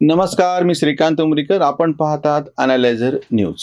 नमस्कार मी श्रीकांत उमरीकर. आपण पाहतात अनालायझर न्यूज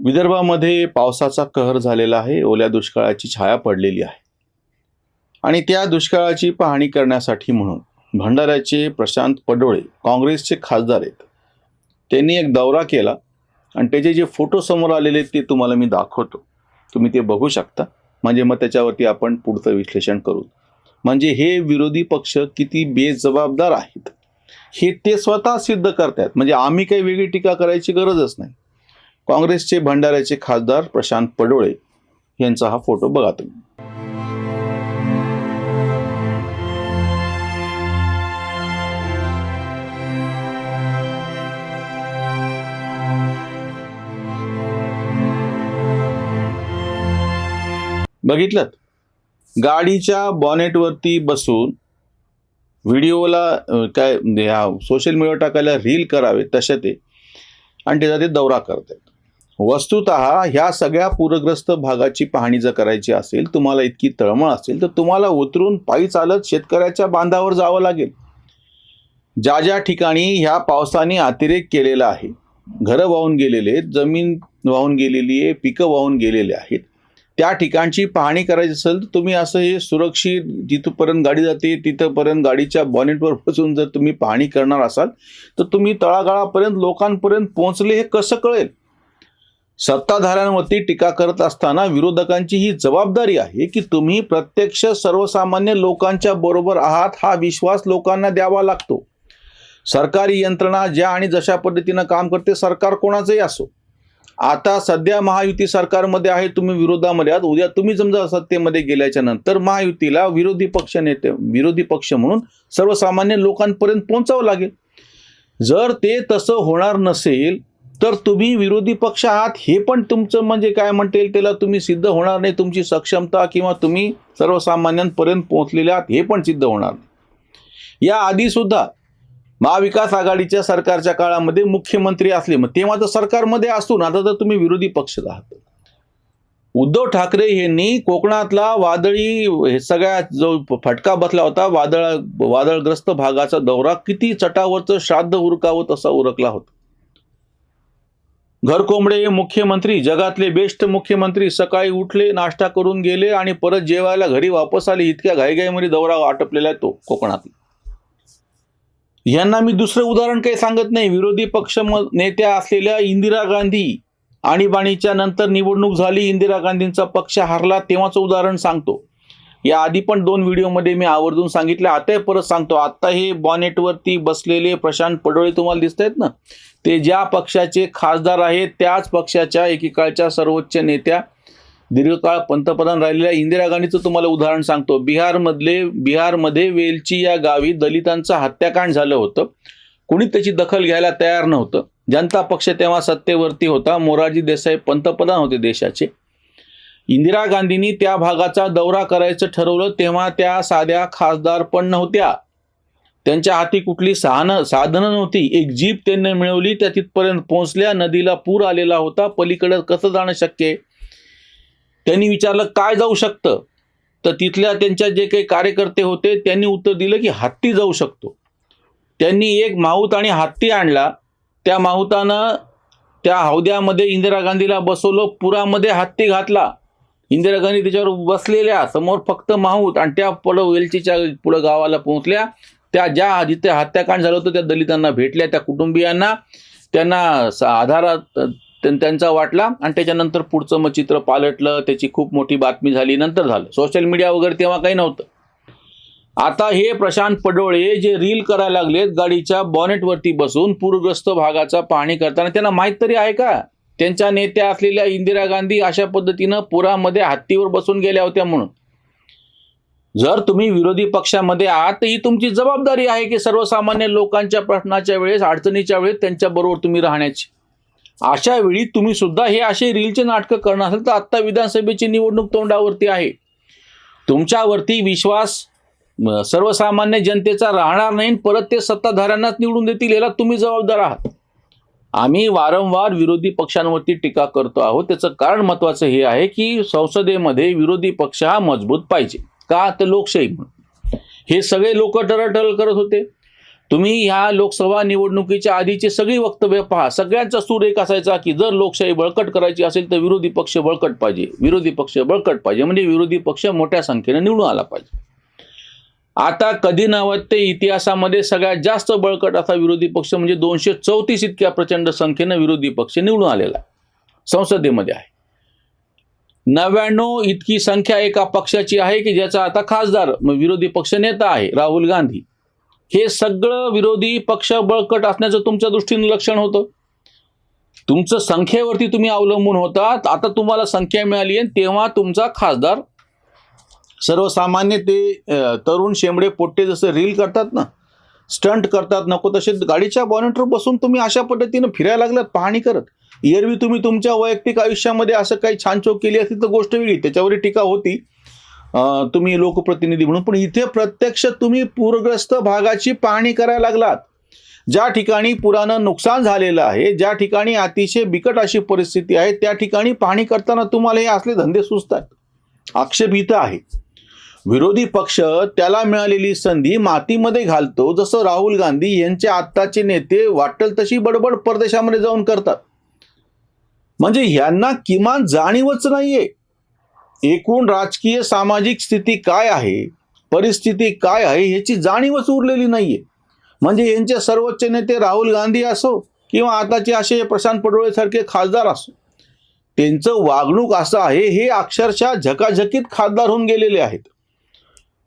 विदर्भामध्ये पावसाचा कहर झालेला आहे. ओल्या दुष्काळाची छाया पडलेली आहे. आणि त्या दुष्काळाची पाहणी करण्यासाठी म्हणून भंडाऱ्याचे प्रशांत पडोळे काँग्रेसचे खासदार आहेत. त्यांनी एक दौरा केला आणि त्याचे जे फोटो समोर आलेले आहेत ते तुम्हाला मी दाखवतो. तुम्ही ते बघू शकता. म्हणजे मग त्याच्यावरती आपण पुढचं विश्लेषण करू. म्हणजे हे विरोधी पक्ष किती बेजबाबदार आहेत. हे ते स्वतः सिद्ध करतायत. म्हणजे आम्ही काही वेगळी टीका करायची गरजच नाही. काँग्रेसचे भंडाऱ्याचे खासदार प्रशांत पडोळे यांचा हा फोटो बघा तुम्ही. बघितलं गाडीच्या बॉनेटवरती बसून व्हिडिओला काय ह्या सोशल मीडिया टाकायला रील करावे तसे ते. आणि त्याचा ते दौरा करतात वस्तुत ह्या सगळ्या पूरग्रस्त भागाची पाहणी जर करायची असेल तुम्हाला इतकी तळमळ असेल तर तुम्हाला उतरून पायी चालत शेतकऱ्याच्या बांधावर जावं लागेल. ज्या ज्या ठिकाणी ह्या पावसाने अतिरेक केलेला आहे घरं वाहून गेलेले आहेत जमीन वाहून गेलेली आहे पिकं वाहून गेलेले आहेत त्या ठिकाणची पाहणी करायची असेल तर तुम्ही असं हे सुरक्षित जिथपर्यंत गाडी जाते तिथंपर्यंत गाडीच्या बॉनेटवर बसून जर तुम्ही पाहणी करणार असाल तर तुम्ही तळागाळापर्यंत लोकांपर्यंत पोहोचले हे कसं कळेल? सत्ताधाऱ्यांवरती टीका करत असताना विरोधकांची ही जबाबदारी आहे की तुम्ही प्रत्यक्ष सर्वसामान्य लोकांच्या बरोबर आहात हा विश्वास लोकांना द्यावा लागतो. सरकारी यंत्रणा ज्या आणि जशा पद्धतीनं काम करते सरकार कोणाचंही असो. आता सध्या महायुती सरकारमध्ये आहे तुम्ही विरोधामध्ये आहात. उद्या तुम्ही समजा सत्तेमध्ये गेल्याच्यानंतर महायुतीला विरोधी पक्ष नेते विरोधी पक्ष म्हणून सर्वसामान्य लोकांपर्यंत पोहोचावं लागेल. जर ते तसं होणार नसेल तर तुम्ही विरोधी पक्ष आहात हे पण तुमचं म्हणजे काय म्हणता येईल त्याला? तुम्ही सिद्ध होणार नाही तुमची सक्षमता किंवा तुम्ही सर्वसामान्यांपर्यंत पोहोचलेले आहात हे पण सिद्ध होणार नाही. या आधी सुद्धा महाविकास आघाडीच्या सरकारच्या काळामध्ये मुख्यमंत्री असले मग तेव्हा तर सरकारमध्ये असून आता तर तुम्ही विरोधी पक्ष आहात. उद्धव ठाकरे यांनी कोकणातला वादळी हे सगळ्या जो फटका बसला होता वादळ वादळग्रस्त भागाचा दौरा किती चटावरचं श्राद्ध उरकावं असा उरकला होता. घरकोंबडे मुख्यमंत्री जगातले बेस्ट मुख्यमंत्री सकाळी उठले नाश्ता करून गेले आणि परत जेवायला घरी वापस आले इतक्या घाईघाईमध्ये दौरा आटपलेला आहे तो कोकणातला. यांना मी दुसरं उदाहरण काही सांगत नाही. विरोधी पक्ष म- नेत्या असलेल्या इंदिरा गांधी आणीबाणीच्या नंतर निवडणूक झाली इंदिरा गांधींचा पक्ष हारला तेव्हाचं उदाहरण सांगतो. या आधी पण दोन व्हिडिओमध्ये मी आवर्जून सांगितलं आता परत सांगतो. आत्ता हे बॉनेटवरती बसलेले प्रशांत पडोळे तुम्हाला दिसत आहेत ना? ते ज्या पक्षाचे खासदार आहेत त्याच पक्षाच्या एकेकाळच्या सर्वोच्च नेत्या दीर्घकाळ पंतप्रधान राहिलेल्या इंदिरा गांधीचं तुम्हाला उदाहरण सांगतो. बिहारमधले बिहारमध्ये वेलची या गावी दलितांचं हत्याकांड झालं होतं. कुणी त्याची दखल घ्यायला तयार नव्हतं. जनता पक्ष तेव्हा सत्तेवरती होता. मोरारजी देसाई पंतप्रधान होते देशाचे. इंदिरा गांधींनी त्या भागाचा दौरा करायचं ठरवलं तेव्हा त्या साध्या खासदार पण नव्हत्या. त्यांच्या हाती कुठली साधनं साधनं नव्हती. एक जीप त्यांनी मिळवली त्या तिथपर्यंत पोहोचल्या. नदीला पूर आलेला होता. पलीकडे कसं जाणं शक्य आहे? त्यांनी विचारलं काय जाऊ शकतं? तर तिथल्या त्यांच्या जे काही कार्यकर्ते होते त्यांनी उत्तर दिलं की हत्ती जाऊ शकतो. त्यांनी एक माहूत आणि हत्ती आणला. त्या माहुतानं त्या हौद्यामध्ये इंदिरा गांधीला बसवलं पुरामध्ये हत्ती घातला. इंदिरा गांधी त्याच्यावर बसलेल्या समोर फक्त माहूत आणि त्या पुढं वेलचीच्या पुढं गावाला पोहोचल्या. त्या ज्या जिथे हत्याकांड झालं होतं त्या दलितांना भेटल्या त्या कुटुंबियांना. त्यांना आधारात आधार त्यांचा वाटला आणि त्याच्यानंतर पुढचं मग चित्र पालटलं त्याची खूप मोठी बातमी झाली नंतर झालं. सोशल मीडिया वगैरे तेव्हा काही नव्हतं. आता हे प्रशांत पडोळे जे रील करायला लागलेत गाडीच्या बॉनेटवरती बसून पूरग्रस्त भागाचा पाहणी करताना त्यांना माहीत तरी आहे का? त्यांच्या नेत्या असलेल्या इंदिरा गांधी अशा पद्धतीनं पुरामध्ये हत्तीवर बसून गेल्या होत्या म्हणून. जर तुम्ही विरोधी पक्षामध्ये आहात तर ही तुमची जबाबदारी आहे की सर्वसामान्य लोकांच्या प्रश्नाच्या वेळेस अडचणीच्या वेळेस त्यांच्याबरोबर तुम्ही राहण्याची. अशा वेळी तुम्ही सुद्धा हे असे रीलचे नाटकं करणार असेल तर आत्ता विधानसभेची निवडणूक तोंडावरती आहे. तुमच्यावरती विश्वास सर्वसामान्य जनतेचा राहणार नाही परत ते सत्ताधाऱ्यांनाच निवडून देतील याला तुम्ही जबाबदार आहात. आम्ही वारंवार विरोधी पक्षांवरती टीका करतो आहोत. त्याचं कारण महत्त्वाचं हे आहे की संसदेमध्ये विरोधी पक्ष हा मजबूत पाहिजे. का? तर लोकशाही म्हणून. हे सगळे लोक टरटल करत होते. तुम्ही ह्या लोकसभा निवडणुकीच्या आधीची सगळी वक्तव्य पहा. सगळ्यांचा सूर एक असायचा की जर लोकशाही बळकट करायची असेल तर विरोधी पक्ष बळकट पाहिजे. विरोधी पक्ष बळकट पाहिजे. म्हणजे विरोधी पक्ष मोठ्या संख्येने निवडून आला पाहिजे. आता कधी नव्हते इतिहासामध्ये सगळ्यात जास्त बळकट असा विरोधी पक्ष म्हणजे दोनशे चौतीस इतक्या प्रचंड संख्येनं विरोधी पक्ष निवडून आलेला आहे. संसदेमध्ये आहे. नव्याण्णव इतकी संख्या एका पक्षाची आहे की ज्याचा आता खासदार विरोधी पक्ष नेता आहे राहुल गांधी. हे सगळं विरोधी पक्ष बळकट असण्याचं तुमच्या दृष्टीने लक्षण होतं? तुमचं संख्येवरती तुम्ही अवलंबून होतात. आता तुम्हाला संख्या मिळाली आहे तेव्हा तुमचा खासदार सर्वसामान्य ते तरुण शेंबडे पोट्टे जसं रील करतात ना स्टंट करतात नको तसे गाडीच्या बॉनेटवर बसून तुम्ही अशा पद्धतीनं फिरायला लागलात पाहणी करत. एरवी तुम्ही तुमच्या वैयक्तिक आयुष्यामध्ये असं काही छान चोक केली असती तर गोष्ट वेगळी त्याच्यावर टीका होती. तुम्ही लोकप्रतिनिधी म्हणून पण इथे प्रत्यक्ष तुम्ही पूरग्रस्त भागाची पाहणी करायला लागलात. ज्या ठिकाणी पुरानं नुकसान झालेलं आहे ज्या ठिकाणी अतिशय बिकट अशी परिस्थिती आहे त्या ठिकाणी पाहणी करताना तुम्हाला हे असले धंदे सुचतात. आक्षेप इथं आहे. विरोधी पक्ष त्याला मिळालेली संधी मातीमध्ये घालतो जसं राहुल गांधी यांचे आत्ताचे नेते वाटेल तशी बडबड परदेशामध्ये जाऊन करतात. म्हणजे यांना किमान जाणीवच नाहीये. एकूण राजकीय सामाजिक स्थिती काय आहे? परिस्थिती काय आहे? ह्याची जाणीवच उरलेली नाही आहे म्हणजे यांचे सर्वोच्च नेते राहुल गांधी असो किंवा आताचे असे प्रशांत पडोळेसारखे खासदार असो त्यांचं वागणूक असं आहे हे अक्षरशः झकाझकीत खासदार होऊन गेलेले आहेत.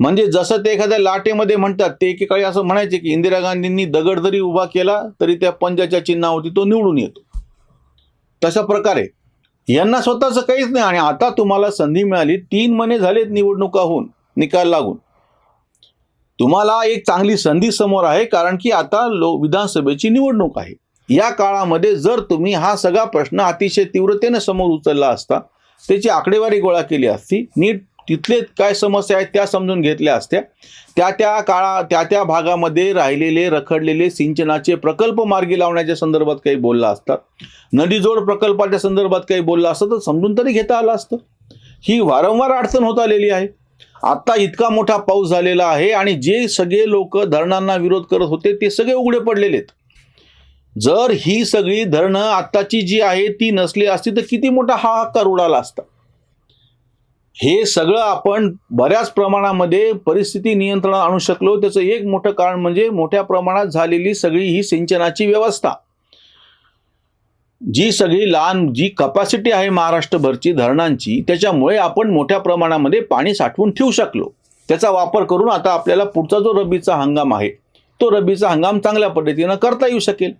म्हणजे जसं ते एखाद्या लाटेमध्ये म्हणतात ते एकेकाळी असं म्हणायचे की इंदिरा गांधींनी दगड जरी उभा केला तरी त्या पंजाच्या चिन्हावरती तो निवडून येतो. तशा प्रकारे यांना स्वतःचं काहीच नाही आणि आता तुम्हाला संधी मिळाली. तीन महिने झालेत निवडणुका होऊन निकाल लागून. तुम्हाला एक चांगली संधी समोर आहे कारण की आता लो विधानसभेची निवडणूक आहे. या काळामध्ये जर तुम्ही हा सगळा प्रश्न अतिशय तीव्रतेने समोर उचलला असता त्याची आकडेवारी गोळा केली असती नीट तिथले काय समस्या आहेत त्या समजून घेतल्या असत्या. त्या त्या काळा त्या त्या भागामध्ये राहिलेले रखडलेले सिंचनाचे प्रकल्प मार्गी लावण्याच्या संदर्भात काही बोलला असतात. नदीजोड प्रकल्पाच्या संदर्भात काही बोललं असतं तर समजून तरी घेता आलं असतं. ही वारंवार अडचण होत आलेली आहे. आत्ता इतका मोठा पाऊस झालेला आहे आणि जे सगळे लोक धरणांना विरोध करत होते ते सगळे उघडे पडलेले आहेत. जर ही सगळी धरणं आत्ताची जी आहे ती नसली असती तर किती मोठा हाहाकार उडाला असता. हे सगळं आपण बऱ्याच प्रमाणामध्ये परिस्थिती नियंत्रणात आणू शकलो. त्याचं एक मोठं कारण म्हणजे मोठ्या प्रमाणात झालेली सगळी ही सिंचनाची व्यवस्था. जी सगळी लहान जी कपॅसिटी आहे महाराष्ट्रभरची धरणांची त्याच्यामुळे आपण मोठ्या प्रमाणामध्ये पाणी साठवून ठेवू शकलो. त्याचा वापर करून आता आपल्याला पुढचा जो रब्बीचा हंगाम आहे तो रब्बीचा हंगाम चांगल्या पद्धतीनं करता येऊ शकेल.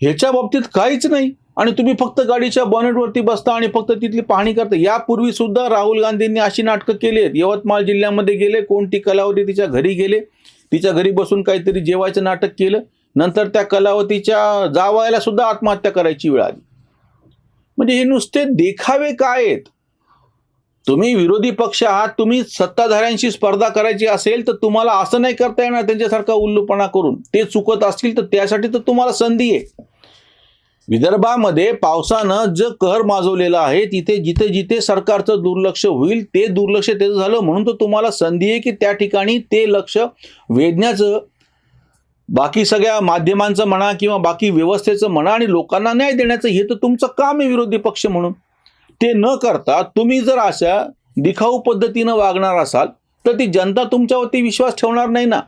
ह्याच्या बाबतीत काहीच नाही. आणि तुम्ही फक्त गाडीच्या बॉनेटवरती बसता आणि फक्त तिथली पाहणी करता. यापूर्वी सुद्धा राहुल गांधींनी अशी नाटकं केली आहेत. यवतमाळ जिल्ह्यामध्ये गेले कोणती कलावती तिच्या घरी गेले तिच्या घरी बसून काहीतरी जेवायचं नाटक केलं नंतर त्या कलावतीच्या जावायला सुद्धा आत्महत्या करायची वेळ आली. म्हणजे हे नुसते देखावे काय आहेत? तुम्ही विरोधी पक्ष आहात तुम्ही सत्ताधाऱ्यांशी स्पर्धा करायची असेल तर तुम्हाला असं नाही करता येणार त्यांच्यासारखा उल्लूपणा करून. ते चुकत असतील तर त्यासाठी तर तुम्हाला संधी आहे. विदर्भामध्ये पावसानं जे कहर माजवलेलं आहे तिथे जिथे जिथे सरकारचं दुर्लक्ष होईल ते दुर्लक्ष त्याचं झालं. म्हणून तर तुम्हाला संधी आहे की त्या ठिकाणी ते लक्ष वेधण्याचं. बाकी सगळ्या माध्यमांचं म्हणा किंवा बाकी व्यवस्थेचं म्हणा आणि लोकांना न्याय देण्याचं हे तर तुमचं काम आहे विरोधी पक्ष म्हणून. ते न करता तुम्ही जर अशा दिखाऊ पद्धतीनं वागणार असाल तर ती जनता तुमच्यावरती विश्वास ठेवणार नाही ना.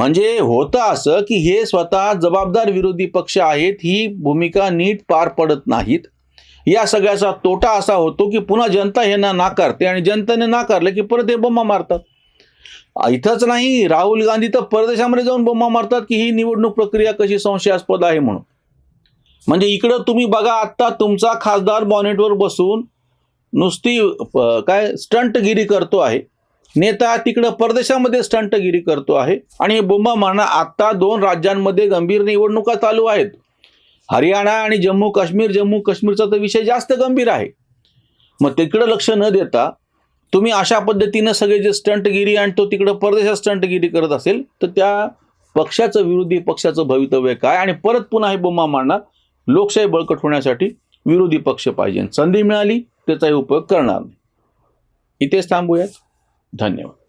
म्हणजे होतं असं की हे स्वतः जबाबदार विरोधी पक्ष आहेत ही भूमिका नीट पार पडत नाहीत. या सगळ्याचा तोटा असा होतो की पुन्हा जनता यांना नाकारते आणि जनतेने नाकारलं की परत हे बोंबा मारतात. इथंच नाही राहुल गांधी तर परदेशामध्ये जाऊन बोंबा मारतात की ही निवडणूक प्रक्रिया कशी संशयास्पद आहे म्हणून. म्हणजे इकडं तुम्ही बघा आत्ता तुमचा खासदार बॉनेटवर बसून नुसती काय स्टंटगिरी करतो आहे. नेता तिकडं परदेशामध्ये स्टंटगिरी करतो आहे आणि बोंबा मारणं आत्ता दोन राज्यांमध्ये गंभीर निवडणुका चालू आहेत. हरियाणा आणि जम्मू काश्मीर जम्मू काश्मीरचा तर विषय जास्त गंभीर आहे. मग तिकडं लक्ष न देता तुम्ही अशा पद्धतीनं सगळे जे स्टंटगिरी आणि तो तिकडं परदेशात स्टंटगिरी करत असेल तर त्या पक्षाचं विरोधी पक्षाचं भवितव्य काय? आणि परत पुन्हा हे बोंबा मारणार लोकशाही बळकट होण्यासाठी विरोधी पक्ष पाहिजे. संधी मिळाली त्याचाही उपयोग करणार नाही. इथेच थांबूयात. धन्यवाद.